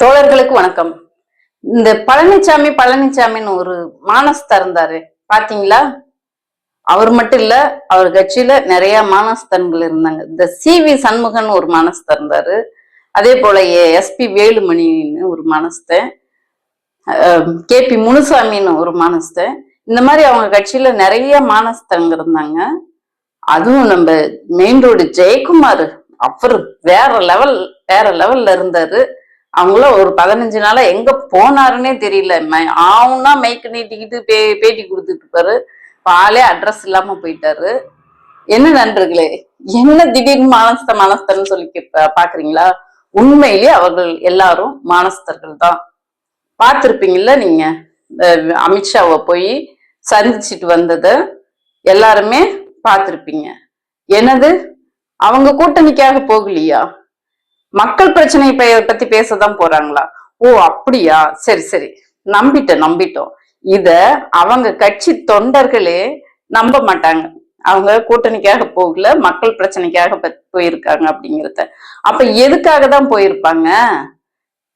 தோழர்களுக்கு வணக்கம். இந்த பழனிசாமி பழனிசாமின்னு ஒரு மானஸ் திறந்தாரு பாத்தீங்களா? அவர் மட்டும் இல்ல அவர் கட்சியில நிறைய மானஸ்தன்கள் இருந்தாங்க. இந்த சி வி சண்முகன் ஒரு மானஸ்தர் இருந்தாரு அதே போல எஸ்பி வேலுமணின்னு ஒரு மானஸ்தன். கே பி முனுசாமின்னு ஒரு மானஸ்தன். இந்த மாதிரி அவங்க கட்சியில நிறைய மானஸ்தங்க இருந்தாங்க. அதுவும் நம்ம மெயின் ரோடு ஜெயக்குமார் அவர் வேற லெவல் வேற லெவல்ல இருந்தாரு. அவங்களும் ஒரு பதினஞ்சு நாளா எங்க போனாருன்னே தெரியல. ம- ஆவுன்னா மைக்கு நீட்டிக்கிட்டு பே பேட்டி கொடுத்துட்டு இருப்பாரு. பாலே அட்ரஸ் இல்லாம போயிட்டாரு. என்ன நண்பர்களே என்ன திடீர்னு மானஸ்த மானஸ்தர்னு சொல்லி பாக்குறீங்களா? உண்மையிலேயே அவர்கள் எல்லாரும் மானஸ்தர்கள் தான். பார்த்துருப்பீங்கல்ல நீங்க? அமித்ஷாவை போய் சந்திச்சுட்டு வந்ததை. எல்லாருமே பார்த்துருப்பீங்க. என்னது? அவங்க கூட்டணிக்காக போகலையா? மக்கள் பிரச்சனை பத்தி பேசதான் போறாங்களா? ஓ அப்படியா? சரி சரி. நம்பிட்டோம் நம்பிட்டோம். இத அவங்க கட்சி தொண்டர்களே நம்ப மாட்டாங்க. அவங்க கூட்டணிக்காக போகல மக்கள் பிரச்சனைக்காக போயிருக்காங்க அப்படிங்கிறத. அப்ப எதுக்காக தான் போயிருப்பாங்க?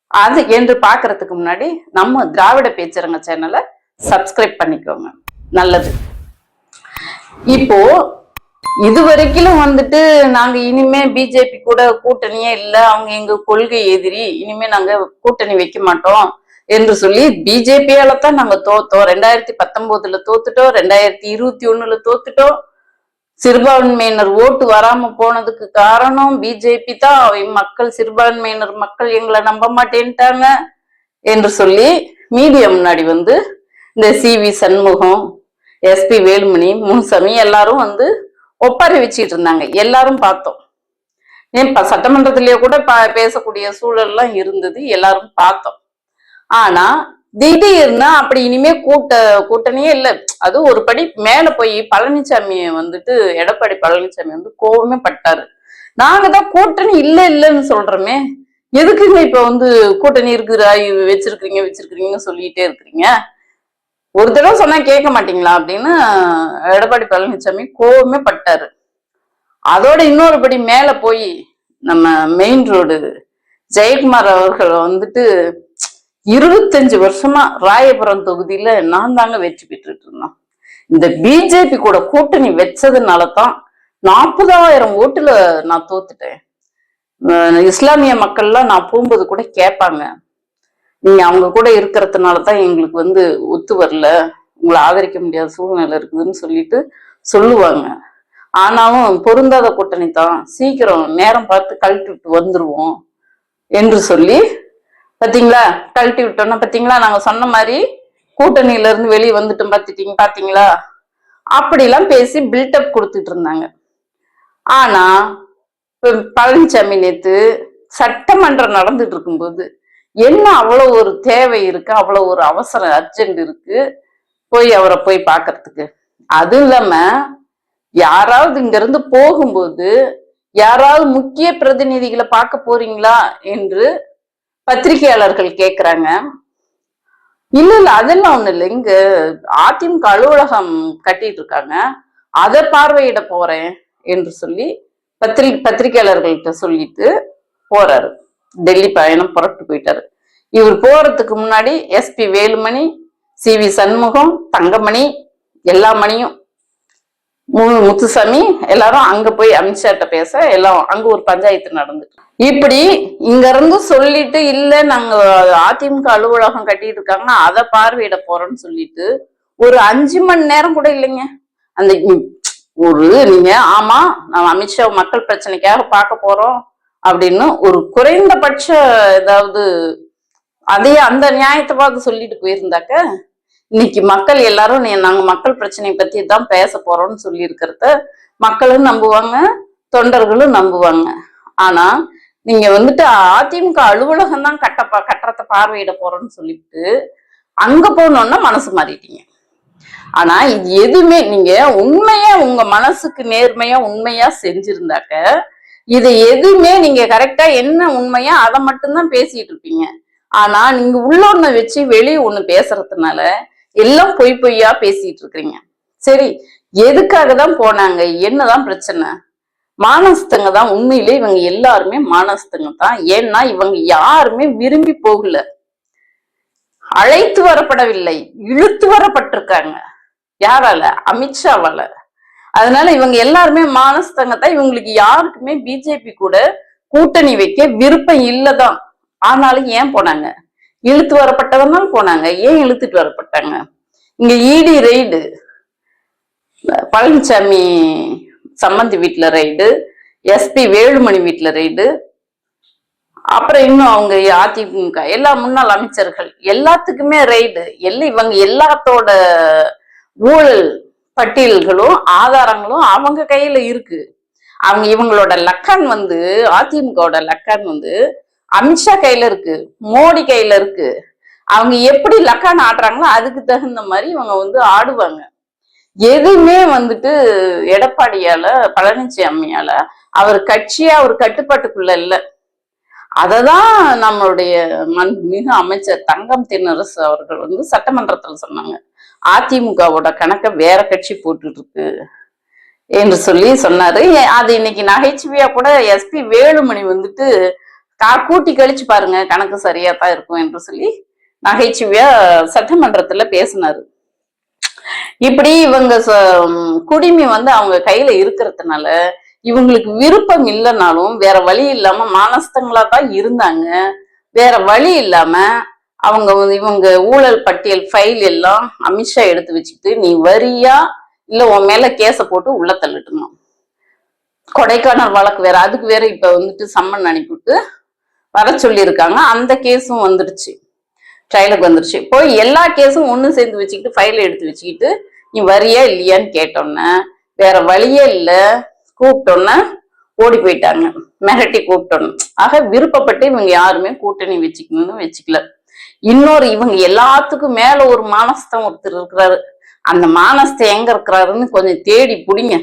அது என்று பாக்குறதுக்கு முன்னாடி நம்ம திராவிட பேச்சரங்க சேனலை சப்ஸ்கிரைப் பண்ணிக்கோங்க. நல்லது. இப்போ இது வரைக்கும் வந்துட்டு நாங்க இனிமே பிஜேபி கூட கூட்டணியே இல்ல. அவங்க எங்க கொள்கை எதிரி. இனிமே நாங்க கூட்டணி வைக்க மாட்டோம் என்று சொல்லி பிஜேபியால தான் நாங்க தோத்தோம். ரெண்டாயிரத்தி பத்தொன்பதுல தோத்துட்டோம். ரெண்டாயிரத்தி இருபத்தி ஒண்ணுல தோத்துட்டோம். சிறுபான்மையினர் ஓட்டு வராம போனதுக்கு காரணம் பிஜேபி தான். மக்கள் சிறுபான்மையினர் மக்கள் எங்களை நம்ப மாட்டேன்ட்டாங்க என்று சொல்லி மீடியா முன்னாடி வந்து இந்த C V Shanmugam S P Velumani Munusamy எல்லாரும் வந்து ஒப்பாரி வச்சுட்டு இருந்தாங்க எல்லாரும் பார்த்தோம். ஏன் சட்டமன்றத்திலேயே கூட பேசக்கூடிய சூழல்லாம் இருந்தது. எல்லாரும் பார்த்தோம். ஆனா திடீர்னு அப்படி இனிமே கூட்ட கூட்டணியே இல்ல. அது ஒரு படி மேல போய் பழனிசாமி வந்துட்டு எடப்பாடி பழனிசாமி வந்து கோவமே பட்டாரு. நாங்க தான் கூட்டணி இல்லை இல்லைன்னு சொல்றோமே. எதுக்குங்க இப்ப வந்து கூட்டணி இருக்குதா வச்சிருக்கிறீங்க வச்சிருக்கீங்க சொல்லிட்டே இருக்கிறீங்க? ஒரு தடவை சொன்னா கேட்க மாட்டீங்களா அப்படின்னு எடப்பாடி பழனிசாமி கோவமே பட்டாரு. அதோட இன்னொரு படி மேல போய் நம்ம மெயின் ரோடு ஜெயக்குமார் அவர்கள் வந்துட்டு இருபத்தஞ்சு வருஷமா ராயபுரம் தொகுதியில நான் தாங்க வெற்றி பெற்றுட்டு இருந்தோம். இந்த பிஜேபி கூட கூட்டணி வச்சதுனால தான் நாற்பதாயிரம் ஓட்டுல நான் தோத்துட்டேன். இஸ்லாமிய மக்கள்லாம் நான் போகும்போது கூட கேட்பாங்க. நீங்க அவங்க கூட இருக்கிறதுனால தான் எங்களுக்கு வந்து ஒத்து வரல. உங்களை ஆதரிக்க முடியாத சூழ்நிலை இருக்குதுன்னு சொல்லிட்டு சொல்லுவாங்க. ஆனாலும் பொருந்தாத கூட்டணி தான். சீக்கிரம் நேரம் பார்த்து கழட்டி விட்டு வந்துருவோம் என்று சொல்லி பாத்தீங்களா? கழட்டி விட்டோம்னா பாத்தீங்களா? நாங்க சொன்ன மாதிரி கூட்டணியில இருந்து வெளியே வந்துட்டோம் பாத்துட்டீங்க பாத்தீங்களா? அப்படிலாம் பேசி பில்டப் கொடுத்துட்டு இருந்தாங்க. ஆனா பழனிசாமி நேத்து சட்டமன்றம் நடந்துட்டு இருக்கும்போது என்ன அவ்வளவு ஒரு தேவை இருக்கு? அவ்வளவு ஒரு அவசரம் அர்ஜென்ட் இருக்கு? போய் அவரை போய் பார்க்கறதுக்கு. அது இல்லாம யாராவது இங்க இருந்து போகும்போது யாராவது முக்கிய பிரதிநிதிகளை பார்க்க போறீங்களா என்று பத்திரிகையாளர்கள் கேக்குறாங்க. இல்ல இல்ல அதெல்லாம் ஒண்ணு இல்லை. இங்க அதிமுக அலுவலகம் கட்டிட்டு இருக்காங்க. அதை பார்வையிட போறேன் என்று சொல்லி பத்திரி பத்திரிகையாளர்கள்ட்ட சொல்லிட்டு போறாரு. டெல்லி பயணம் புறப்பட்டு போயிட்டாரு. இவர் போறதுக்கு முன்னாடி S P Velumani C V Shanmugam Thangamani எல்லா மணியும் மு- முத்துசாமி எல்லாரும் அங்க போய் அமித்ஷாட்ட பேச எல்லாம் அங்க ஒரு பஞ்சாயத்து நடந்துட்டு. இப்படி இங்க இருந்து சொல்லிட்டு இல்ல நாங்க அதிமுக அலுவலகம் கட்டிட்டு இருக்காங்கன்னா அதை பார்வையிட போறோம்னு சொல்லிட்டு ஒரு அஞ்சு மணி நேரம் கூட இல்லைங்க. அந்த ஒரு நீங்க ஆமா நம்ம அமித்ஷா மக்கள் பிரச்சனைக்காக பார்க்க போறோம். அப்படின்னு ஒரு குறைந்தபட்ச ஏதாவது அதையே அந்த நியாயத்தை பார்த்து சொல்லிட்டு போயிருந்தாக்க இன்னைக்கு மக்கள் எல்லாரும் நீ- நாங்க மக்கள் பிரச்சனையை பத்தி தான் பேச போறோம்னு சொல்லி இருக்கிறத மக்களும் நம்புவாங்க தொண்டர்களும் நம்புவாங்க. ஆனா நீங்க வந்துட்டு அதிமுக அலுவலகம் தான் கட்டப்பா கட்டுறத பார்வையிட போறோம்னு சொல்லிட்டு அங்க போனோம்னா மனசு மாறிட்டீங்க. ஆனா இது எதுவுமே நீங்க உண்மையா உங்க மனசுக்கு நேர்மையா உண்மையா செஞ்சிருந்தாக்க இது எதுவுமே நீங்க கரெக்டா என்ன உண்மையா அதை மட்டும்தான் பேசிட்டு இருப்பீங்க. ஆனா நீங்க உள்ள ஒண்ணு வச்சு வெளியே ஒண்ணு பேசுறதுனால எல்லாம் பொய் பொய்யா பேசிட்டு இருக்கிறீங்க. சரி எதுக்காக தான் போனாங்க? என்னதான் பிரச்சனை? மானஸ்தங்க தான் உண்மையிலே இவங்க எல்லாருமே மானஸ்தங்க தான். ஏன்னா இவங்க யாருமே விரும்பி போகல. அழைத்து வரப்படவில்லை இழுத்து வரப்பட்டிருக்காங்க. யாரால? அமித்ஷாவால. அதனால இவங்க எல்லாருமே மானஸ்தங்க தான் இவங்களுக்கு யாருக்குமே பிஜேபி கூட கூட்டணி வைக்க விருப்பம் இல்லதான். ஆனாலும் ஏன் போனாங்க? இழுத்து வரப்பட்டவனால் போனாங்க. ஏன் இழுத்துட்டு வரப்பட்டாங்க? இங்க இடி ரெய்டு பழனிசாமி சம்மந்தி வீட்டுல ரைடு எஸ்பி வேலுமணி வீட்டுல ரைடு அப்புறம் இன்னும் அவங்க அதிமுக எல்லா முன்னாள் அமைச்சர்கள் எல்லாத்துக்குமே ரைடு எல்லாம் இவங்க எல்லாத்தோட ஊழல் பட்டியல்களும் ஆதாரங்களும் அவங்க கையில இருக்கு. அவங்க இவங்களோட லக்கான் வந்து அதிமுகவோட லக்கான் வந்து அமித்ஷா கையில இருக்கு மோடி கையில இருக்கு. அவங்க எப்படி லக்கான் ஆடுறாங்களோ அதுக்கு தகுந்த மாதிரி இவங்க வந்து ஆடுவாங்க. எதுவுமே வந்துட்டு எடப்பாடியால பழனிசாமியால அவர் கட்சியா அவர் கட்டுப்பாட்டுக்குள்ள இல்ல. அததான் நம்மளுடைய மண் மிக அமைச்சர் தங்கம் தென்னரசு அவர்கள் வந்து சட்டமன்றத்துல சொன்னாங்க. அதிமுகவோட கணக்கை வேற கட்சி போட்டுட்டு இருக்கு என்று சொல்லி சொன்னாரு. அது இன்னைக்கு நகைச்சுவையா கூட எஸ்பி வேலுமணி வந்துட்டு கா- கூட்டி கழிச்சு பாருங்க கணக்கு சரியா தான் இருக்கும் என்று சொல்லி நகைச்சுவையா சட்டமன்றத்துல பேசினாரு. இப்படி இவங்க ச- குடிமை வந்து அவங்க கையில இருக்கிறதுனால இவங்களுக்கு விருப்பம் இல்லைனாலும் வேற வழி இல்லாம மானஸ்தங்களா தான் இருந்தாங்க. வேற வழி இல்லாம அவங்க வந்து இவங்க ஊழல் பட்டியல் ஃபைல் எல்லாம் அமித்ஷா எடுத்து வச்சுக்கிட்டு நீ வரியா? இல்லை உன் மேல கேஸை போட்டு உள்ள தள்ளிட்டணும் கொடைக்கானல் வழக்கு வேற அதுக்கு வேற இப்ப வந்துட்டு சம்மன் அனுப்பிவிட்டு வர சொல்லியிருக்காங்க. அந்த கேஸும் வந்துருச்சு. ட்ரையலுக்கு வந்துருச்சு. போய் எல்லா கேஸும் ஒன்று சேர்ந்து வச்சுக்கிட்டு ஃபைலை எடுத்து வச்சுக்கிட்டு நீ வரியா இல்லையான்னு கேட்டோன்னே வேற வழியே இல்லை. கூப்பிட்டோன்னே ஓடி போயிட்டாங்க. மிரட்டி கூப்பிட்டோன்னு. ஆக விருப்பப்பட்டு இவங்க யாருமே கூட்டணி வச்சுக்கணும்னு வச்சுக்கல. இன்னொரு இவங்க எல்லாத்துக்கும் மேல ஒரு மானஸ்தம் ஒருத்தர் இருக்கிறாரு. அந்த மானஸ்தம் எங்க இருக்கிறாருன்னு கொஞ்சம் தேடி புடிங்க.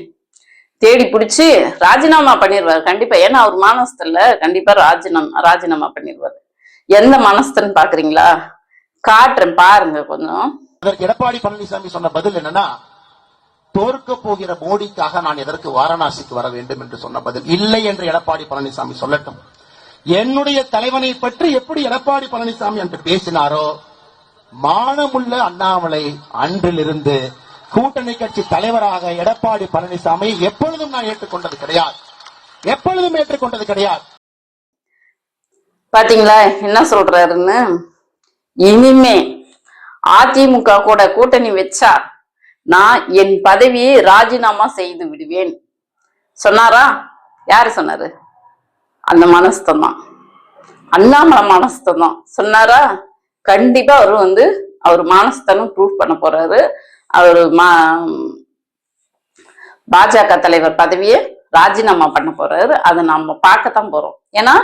தேடி பிடிச்சி ராஜினாமா பண்ணிடுவாரு. கண்டிப்பா. ஏன்னா அவர் மானஸ்தல்ல கண்டிப்பா ராஜினாமா ராஜினாமா பண்ணிடுவார். எந்த மனஸ்தன் பாக்குறீங்களா? காட்டுறேன் பாருங்க கொஞ்சம். அதற்கு எடப்பாடி பழனிசாமி சொன்ன பதில் என்னன்னா தோற்க போகிற மோடிக்காக நான் எதற்கு வாரணாசிக்கு வர வேண்டும்? என்று சொன்ன பதில் இல்லை என்று எடப்பாடி பழனிசாமி சொல்லட்டும். என்னுடைய தலைவனை பற்றி எப்படி எடப்பாடி பழனிசாமி என்று பேசினாரோ மானமுள்ள அண்ணாமலை அன்றிலிருந்து கூட்டணி கட்சி தலைவராக எடப்பாடி பழனிசாமி எப்பொழுதும் நான் ஏற்றுக்கொண்டது கிடையாது. எப்பொழுதும் ஏற்றுக்கொண்டது கிடையாது. பாத்தீங்களா? என்ன சொல்றாருன்னு? இனிமே அதிமுக கூட கூட்டணி வச்சா நான் என் பதவியை ராஜினாமா செய்து விடுவேன். சொன்னாரா? யாரு சொன்னாரு? அந்த மனஸ்தம் தான் அண்ணாமலை மனஸ்தம் தான் சொன்னாரா? கண்டிப்பா அவர் வந்து அவர் மானஸ்தனம் ப்ரூவ் பண்ண போறாரு. அவர் மா பாஜக தலைவர் பதவியை ராஜினாமா பண்ண போறாரு. அதை நம்ம பார்க்கத்தான் போறோம். ஏன்னா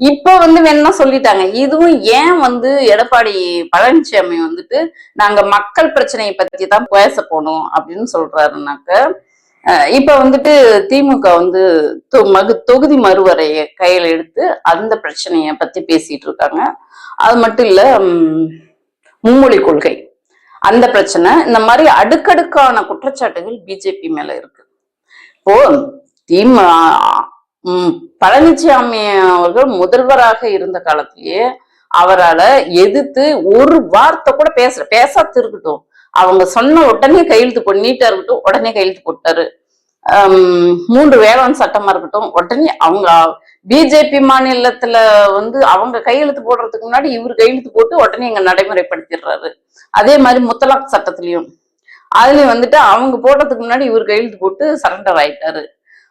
இப்போ வந்து வேணா சொல்லிட்டாங்க. இதுவும் ஏன் வந்து எடப்பாடி பழனிசாமி வந்துட்டு நாங்க மக்கள் பிரச்சனையை பத்தி தான் பேச போனோம் அப்படின்னு சொல்றாருனாக்க இப்ப வந்துட்டு திமுக வந்து தொ- மகு தொகுதி மறுவரையை கையில எடுத்து அந்த பிரச்சனைய பத்தி பேசிட்டு இருக்காங்க. அது மட்டும் இல்ல மும்மொழி கொள்கை. அந்த பிரச்சனை இந்த மாதிரி அடுக்கடுக்கான குற்றச்சாட்டுகள் பிஜேபி மேல இருக்கு. இப்போ திமு பழனிசாமி அவர்கள் முதல்வராக இருந்த காலத்திலேயே அவரால எதிர்த்து ஒரு வார்த்தை கூட பேச பேசாத்து இருக்கட்டும் அவங்க சொன்ன உடனே கையெழுத்து பண்ணிட்டா இருக்கட்டும் உடனே கையெழுத்து போட்டாரு. மூன்று வேளாண் சட்டமா இருக்கட்டும் உடனே அவங்க பிஜேபி மாநிலத்துல வந்து அவங்க கையெழுத்து போடுறதுக்கு முன்னாடி இவர் கையெழுத்து போட்டு உடனே இங்க நடைமுறைப்படுத்திடுறாரு. அதே மாதிரி முத்தலாக் சட்டத்திலையும். அதுலயும் வந்துட்டு அவங்க போடுறதுக்கு முன்னாடி இவர் கையெழுத்து போட்டு சரண்டர் ஆயிட்டாரு.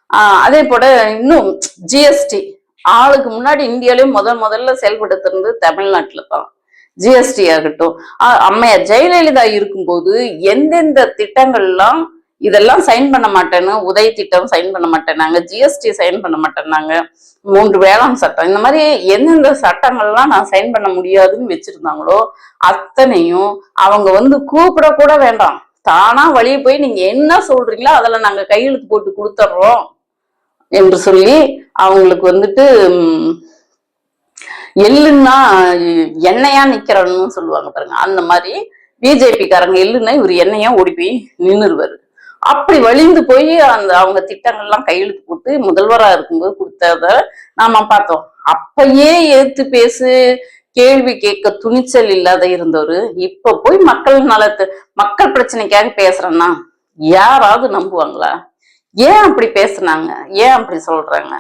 ஆஹ் அதே போல இன்னும் ஜிஎஸ்டி ஆளுக்கு முன்னாடி இந்தியாலையும் முதல் முதல்ல செயல்படுத்துறது தமிழ்நாட்டுல தான். ஜிஎஸ்டி ஆகட்டும் அம்மையா அம்மையார் ஜெயலலிதா இருக்கும்போது எந்தெந்த திட்டங்கள்லாம் இதெல்லாம் சைன் பண்ண மாட்டேன்னு உதய திட்டம் சைன் பண்ண மாட்டேனாங்க ஜிஎஸ்டி சைன் பண்ண மாட்டேனாங்க மூன்று வேளாண் சட்டம். இந்த மாதிரி எந்தெந்த சட்டங்கள்லாம் நான் சைன் பண்ண முடியாதுன்னு வச்சிருந்தாங்களோ அத்தனையும் அவங்க வந்து கூப்பிட கூட வேண்டாம். தானா வழியே போய் நீங்க என்ன சொல்றீங்களோ அதுல நாங்க கையெழுத்து போட்டு கொடுத்துட்றோம் என்று சொல்லி அவங்களுக்கு வந்துட்டு எள்ளுன்னா எண்ணெயா நிக்கிறன்னு சொல்லுவாங்க பாருங்க. அந்த மாதிரி பிஜேபி காரங்க எள்ளுன்னா இவர் எண்ணெயா ஓடி போய் நின்றுருவாரு அப்படி வழிந்து போய் அந்த அவங்க திட்டங்கள்லாம் கையெழுத்து போட்டு முதல்வரா இருக்கும்போது கொடுத்தத நாம பார்த்தோம். அப்பயே எதிர்த்து பேசு கேள்வி கேட்க துணிச்சல் இல்லாத இருந்தவர். இப்ப போய் மக்கள் நலத்து மக்கள் பிரச்சனைக்காக பேசுறேன்னா யாராவது நம்புவாங்களா? ஏன் அப்படி பேசுனாங்க? ஏன் அப்படி சொல்றாங்க?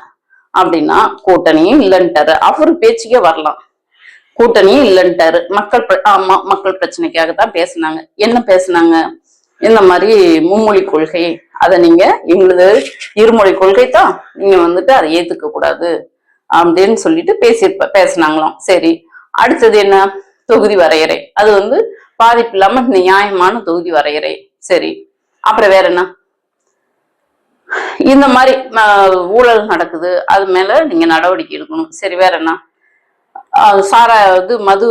அப்படின்னா கூட்டணியும் இல்லைன்ட்டாரு. அவர் பேச்சுக்கே வரலாம். கூட்டணியும் இல்லைன்ட்டாரு. மக்கள் ஆமா மக்கள் பிரச்சனைக்காக தான் பேசுனாங்க. என்ன பேசுனாங்க? இந்த மாதிரி மும்மொழி கொள்கை அதை நீங்க எங்களுது இருமொழி கொள்கை தான் நீங்க வந்துட்டு அதை ஏத்துக்க கூடாது அப்படின்னு சொல்லிட்டு பேசி பேசினாங்களாம். சரி அடுத்தது என்ன? தொகுதி வரையறை. அது வந்து பாதிப்பு இல்லாம நியாயமான தொகுதி வரையறை. சரி அப்புறம் வேற என்ன? இந்த மாதிரி ஊழல் நடக்குது. அது மேல நீங்க நடவடிக்கை எடுக்கணும். சரி வேற என்ன? சாரா இது மது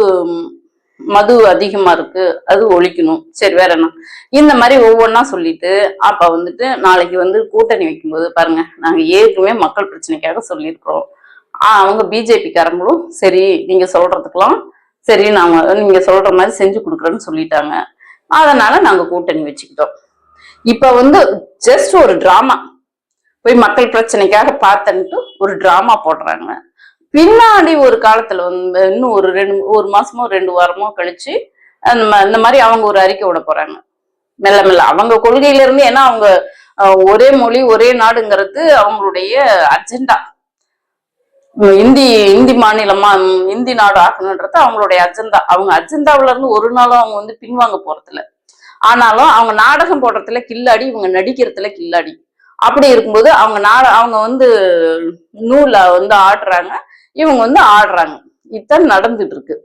மது அதிகமா இருக்கு அது ஒழிக்கணும். சரி வேற என்ன? இந்த மாதிரி ஒவ்வொன்றா சொல்லிட்டு அப்ப வந்துட்டு நாளைக்கு வந்து கூட்டணி வைக்கும்போது பாருங்க நாங்க ஏற்கனவே மக்கள் பிரச்சனைக்காக சொல்லியிருக்கிறோம். ஆஹ் அவங்க பிஜேபிக்காரங்களும் சரி நீங்க சொல்றதுக்கெல்லாம் சரி நாங்க நீங்க சொல்ற மாதிரி செஞ்சு கொடுக்குறேன்னு சொல்லிட்டாங்க. அதனால நாங்க கூட்டணி வச்சுக்கிட்டோம். இப்ப வந்து ஜஸ்ட் ஒரு டிராமா போய் மக்கள் பிரச்சனைக்காக பார்த்தன்ட்டு ஒரு டிராமா போடுறாங்க. பின்னாடி ஒரு காலத்துல வந்து இன்னும் ஒரு ரெண்டு ஒரு மாசமோ ரெண்டு வாரமோ கழிச்சு அந்த இந்த மாதிரி அவங்க ஒரு அறிக்கை விட போறாங்க. மெல்ல மெல்ல. அவங்க கொள்கையில இருந்து ஏன்னா அவங்க ஒரே மொழி ஒரே நாடுங்கிறது அவங்களுடைய அஜெண்டா. இந்தி இந்தி மாநிலமா இந்தி நாடு ஆக்கணுன்றது அவங்களுடைய அஜெண்டா. அவங்க அஜெண்டாவில இருந்து ஒரு நாளும் அவங்க வந்து பின்வாங்க போறதில்ல. ஆனாலும் அவங்க நாடகம் போடுறதுல கில்லாடி இவங்க நடிக்கிறதுல கில்லாடி. அப்படி இருக்கும்போது அவங்க நாட அவங்க வந்து நூலை வந்து ஆடுறாங்க. இவங்க வந்து ஆடுறாங்க. இதுதான் நடந்துட்டு இருக்கு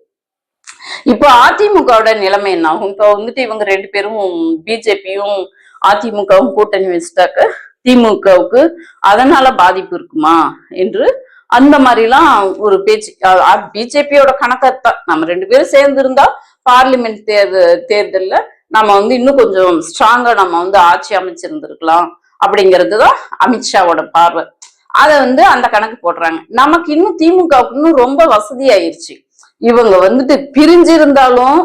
இப்போ அதிமுகவோட நிலைமை என்ன ஆகும்? இப்போ வந்துட்டு இவங்க ரெண்டு பேரும் பிஜேபியும் அதிமுகவும் கூட்டணி வச்சுட்டாக்க திமுகவுக்கு அதனால பாதிப்பு இருக்குமா? என்று அந்த மாதிரிலாம் ஒரு பேச்சு. பிஜேபியோட கணக்கத்தான் நம்ம ரெண்டு பேரும் சேர்ந்து இருந்தா பார்லிமெண்ட் தேர்தல் தேர்தல்ல நம்ம வந்து இன்னும் கொஞ்சம் ஸ்ட்ராங்கா நம்ம வந்து ஆட்சி அமைச்சிருந்திருக்கலாம். அப்படிங்கிறது தான் அமித்ஷாவோட பார்வை. அதை வந்து அந்த கணக்கு போடுறாங்க. நமக்கு இன்னும் திமுகவுக்கு இன்னும் ரொம்ப வசதி ஆயிருச்சு இவங்க வந்துட்டு பிரிஞ்சிருந்தாலும்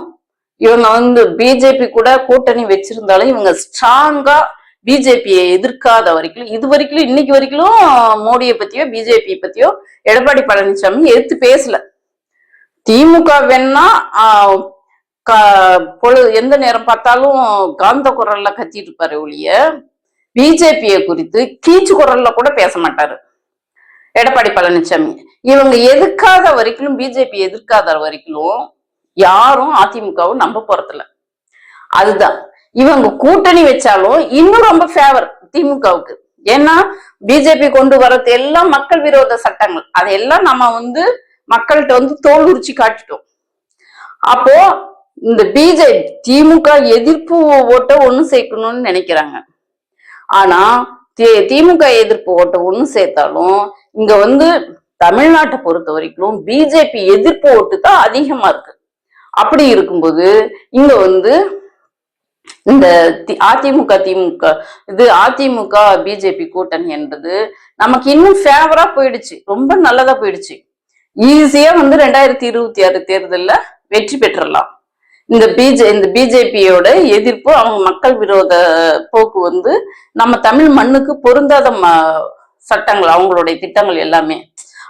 இவங்க வந்து பிஜேபி கூட கூட்டணி வச்சிருந்தாலும் இவங்க ஸ்ட்ராங்கா பிஜேபியை எதிர்க்காத வரைக்கும் இது வரைக்கும் இன்னைக்கு வரைக்கும் மோடியை பத்தியோ பிஜேபி பத்தியோ எடப்பாடி பழனிசாமி எடுத்து பேசல. திமுக வேணா ஆஹ், பொழு எந்த நேரம் பார்த்தாலும் காந்த குரல்ல கத்திட்டு இருப்பாரு ஒழிய பிஜேபியை குறித்து கீச்சு குரல்ல கூட பேச மாட்டாரு. எடப்பாடி பழனிசாமி இவங்க எதிர்க்காத வரைக்கும் பிஜேபி எதிர்க்காத வரைக்கும் யாரும் அதிமுகவும் நம்ப போறதில்ல. அதுதான். இவங்க கூட்டணி வச்சாலும் இன்னும் ரொம்ப ஃபேவர் திமுகவுக்கு. ஏன்னா பிஜேபி கொண்டு வர்றது எல்லாம் மக்கள் விரோத சட்டங்கள். அதையெல்லாம் நம்ம வந்து மக்கள்கிட்ட வந்து தோல் உரிச்சு காட்டிட்டோம். அப்போ இந்த பிஜேபி திமுக எதிர்ப்பு ஓட்ட ஒண்ணு சேர்க்கணும்னு நினைக்கிறாங்க. ஆனா தி- திமுக எதிர்ப்பு ஓட்டை ஒண்ணு சேர்த்தாலும் இங்க வந்து தமிழ்நாட்டை பொறுத்த வரைக்கும் பிஜேபி எதிர்ப்பு ஓட்டு தான் அதிகமா இருக்கு. அப்படி இருக்கும்போது இங்க வந்து இந்த தி- அதிமுக திமுக இது அதிமுக பிஜேபி கூட்டணி என்றது நமக்கு இன்னும் ஃபேவரா போயிடுச்சு. ரொம்ப நல்லதா போயிடுச்சு. ஈஸியா வந்து ரெண்டாயிரத்தி இருபத்தி ஆறு தேர்தல்ல வெற்றி பெற்றலாம் இந்த பிஜே இந்த பிஜேபியோட எதிர்ப்பு அவங்க மக்கள் விரோத போக்கு வந்து நம்ம தமிழ் மண்ணுக்கு பொருந்தாத ம- சட்டங்கள் அவங்களுடைய திட்டங்கள் எல்லாமே.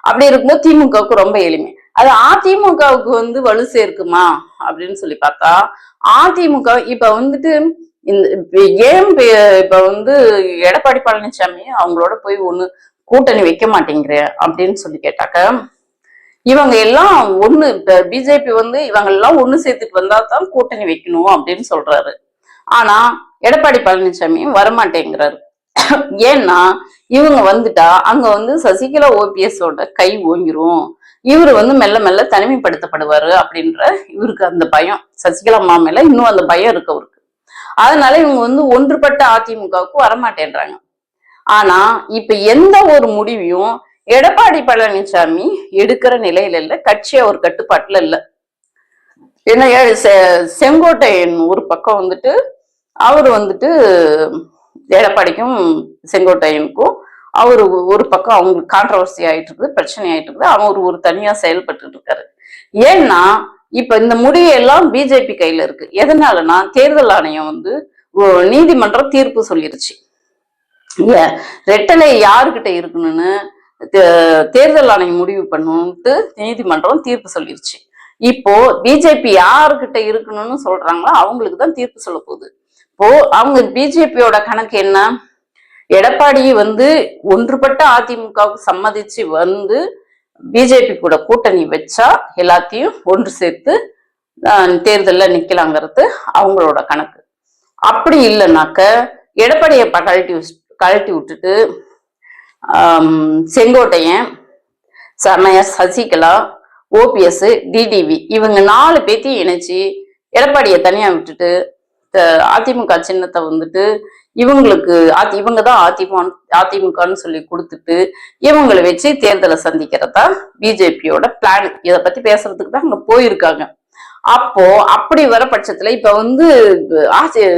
அப்படி இருக்கும்போது திமுகவுக்கு ரொம்ப எளிமை. அது அதிமுகவுக்கு வந்து வலு சேர்க்குமா? அப்படின்னு சொல்லி பார்த்தா அதிமுக இப்ப வந்துட்டு இந்த ஏன் இப்ப வந்து எடப்பாடி பழனிசாமி அவங்களோட போய் ஒண்ணு கூட்டணி வைக்க மாட்டேங்கிற அப்படின்னு சொல்லி கேட்டாக்க இவங்க எல்லாம் ஒண்ணு இப்ப பிஜேபி வந்து இவங்க எல்லாம் ஒண்ணு சேர்த்துட்டு வந்தா தான் கூட்டணி வைக்கணும் அப்படின்னு சொல்றாரு. ஆனா எடப்பாடி பழனிசாமி வரமாட்டேங்கிறாரு. ஏன்னா இவங்க வந்துட்டா அங்க வந்து சசிகலா ஓபிஎஸோட கை ஓங்கிரும். இவர் வந்து மெல்ல மெல்ல தனிமைப்படுத்தப்படுவாரு அப்படின்ற இவருக்கு அந்த பயம். சசிகலா அம்மா இன்னும் அந்த பயம் இருக்கு அவருக்கு. அதனால இவங்க வந்து ஒன்றுபட்ட அதிமுகவுக்கு வரமாட்டேன்றாங்க. ஆனா இப்ப எந்த ஒரு முடிவையும் எடப்பாடி பழனிசாமி எடுக்கிற நிலையில இல்லை கட்சி அவர் கட்டுப்பாட்டுல இல்லை. ஏன்னா செ- செங்கோட்டையன் ஒரு பக்கம் வந்துட்டு அவர் வந்துட்டு எடப்பாடிக்கும் செங்கோட்டையனுக்கும் அவர் ஒரு பக்கம் அவங்களுக்கு கான்ட்ரவர்சி ஆயிட்டு இருக்குது பிரச்சனை ஆயிட்டு இருக்குது அவர் ஒரு தனியா செயல்பட்டு இருக்காரு. ஏன்னா இப்ப இந்த முடிவு எல்லாம் பிஜேபி கையில இருக்கு. எதனாலனா தேர்தல் ஆணையம் வந்து நீதிமன்றம் தீர்ப்பு சொல்லிருச்சு. ரெட்டலை யாருக்கிட்ட இருக்கணும்னு தேர்தல் ஆணையம் முடிவு பண்ணுன்ட்டு நீதிமன்றம் தீர்ப்பு சொல்லிருச்சு. இப்போ பிஜேபி யாருக்கிட்ட இருக்கணும்னு சொல்றாங்களோ அவங்களுக்கு தான் தீர்ப்பு சொல்ல போகுது. இப்போ அவங்க பிஜேபியோட கணக்கு என்ன? எடப்பாடி வந்து ஒன்றுபட்ட அதிமுகவுக்கு சம்மதிச்சு வந்து பிஜேபி கூட கூட்டணி வச்சா எல்லாத்தையும் ஒன்று சேர்த்து தேர்தலில் நிற்கலாங்கிறது அவங்களோட கணக்கு. அப்படி இல்லைனாக்க எடப்பாடியை கழட்டி கழட்டி விட்டுட்டு செங்கோட்டையன் சமய சசிகலா ஓபிஎஸ் டிடிவி இவங்க நாலு பேத்தையும் இணைச்சு எடப்பாடியை தனியா விட்டுட்டு த- அதிமுக சின்னத்தை வந்துட்டு இவங்களுக்கு அதி இவங்க தான் அதிமுக அதிமுகன்னு சொல்லி கொடுத்துட்டு இவங்களை வச்சு தேர்தலை சந்திக்கிறதா பிஜேபியோட பிளான் இதை பத்தி பேசுறதுக்கு தான் அங்க போயிருக்காங்க. அப்போ அப்படி வர பட்சத்துல இப்ப வந்து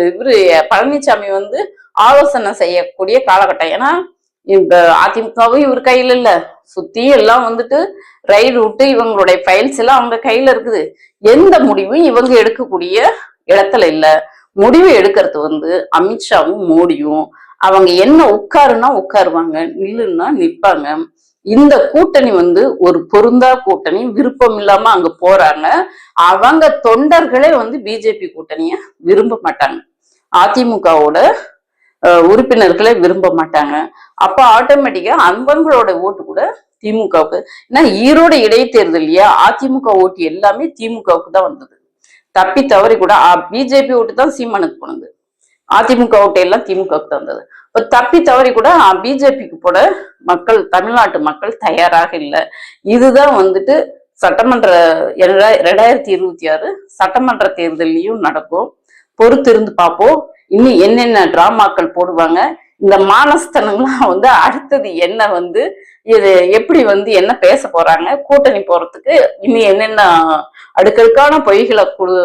இவரு பழனிசாமி வந்து ஆலோசனை செய்யக்கூடிய காலகட்டம். ஏன்னா அதிமுகவும் இவர் கையில இல்ல. சுத்தி எல்லாம் வந்துட்டு ரயில் விட்டு இவங்களுடைய ஃபைல்ஸ் எல்லாம் அவங்க கையில இருக்குது. எந்த முடிவும் இவங்க எடுக்கக்கூடிய இடத்துல இல்ல. முடிவு எடுக்கிறது வந்து அமித்ஷாவும் மோடியும். அவங்க என்ன உட்காருன்னா உட்காருவாங்க நில்லுன்னா நிற்பாங்க இந்த கூட்டணி வந்து ஒரு பொருந்தா கூட்டணி விருப்பம் இல்லாம அங்க போறாங்க. அவங்க தொண்டர்களே வந்து பிஜேபி கூட்டணிய விரும்ப மாட்டாங்க. அதிமுகவோட உறுப்பினர்களே விரும்ப மாட்டாங்க. அப்ப ஆட்டோமேட்டிக்கா அவங்களோட ஓட்டு கூட திமுகவுக்கு ஏன்னா ஈரோடு இல்லையா? அதிமுக ஓட்டு எல்லாமே திமுகவுக்கு தான் வந்தது. தப்பி தவறி கூட பிஜேபி ஓட்டு தான் சீமானுக்கு போனது. அதிமுக ஓட்டு எல்லாம் திமுகவுக்கு தான் வந்தது. இப்போ தப்பி தவறி கூட பிஜேபிக்கு போட மக்கள் தமிழ்நாட்டு மக்கள் தயாராக இல்லை. இதுதான் வந்துட்டு சட்டமன்ற ரெண்டாயிரத்தி இருபத்தி ஆறு சட்டமன்ற தேர்தலையும் நடக்கும். பொறுத்திருந்து பார்ப்போம். இன்னும் என்னென்ன டிராமாக்கள் போடுவாங்க? இந்த மானஸ்தனங்களாம் வந்து அடுத்தது என்ன வந்து இது எப்படி வந்து என்ன பேச போறாங்க? கூட்டணி போறதுக்கு இனி என்னென்ன அடுக்கடுக்கான பொய்களை கொடு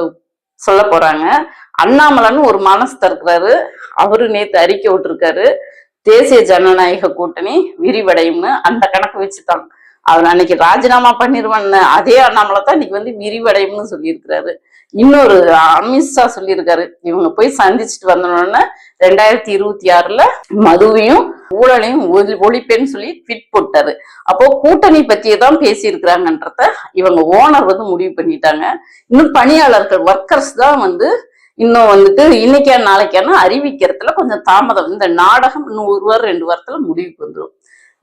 சொல்ல போறாங்க. அண்ணாமலைன்னு ஒரு மானஸ்தர் இருக்கிறாரு அவரு நேத்து அறிக்கை விட்டுருக்காரு. தேசிய ஜனநாயக கூட்டணி விரிவடையும்னு அந்த கணக்கு வச்சுதான். அவர் அன்னைக்கு ராஜினாமா பண்ணிடுவான்னு அதே அண்ணாமலை தான் இன்னைக்கு வந்து விரிவடையும்னு சொல்லியிருக்கிறாரு. இன்னொரு அமித்ஷா சொல்லியிருக்காரு. இவங்க போய் சந்திச்சுட்டு வந்தோடனே ரெண்டாயிரத்தி இருபத்தி ஆறுல மதுவையும் ஊழலையும் ஒழிப்பேன்னு சொல்லி ட்விட் போட்டாரு. அப்போ கூட்டணி பத்தியே தான் பேசியிருக்கிறாங்கன்றத இவங்க ஓனர் வந்து முடிவு பண்ணிட்டாங்க. இன்னும் பணியாளர்கள் ஒர்க்கர்ஸ் தான் வந்து இன்னும் வந்துட்டு இன்னைக்கா நாளைக்கான அறிவிக்கிறதுல கொஞ்சம் தாமதம். இந்த நாடகம் இன்னும் ஒரு வாரம் ரெண்டு வாரத்துல முடிவுக்கு வந்துடும்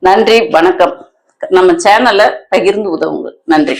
நன்றி வணக்கம். நம்ம சேனலை பகிர்ந்து உதவுங்க நன்றி.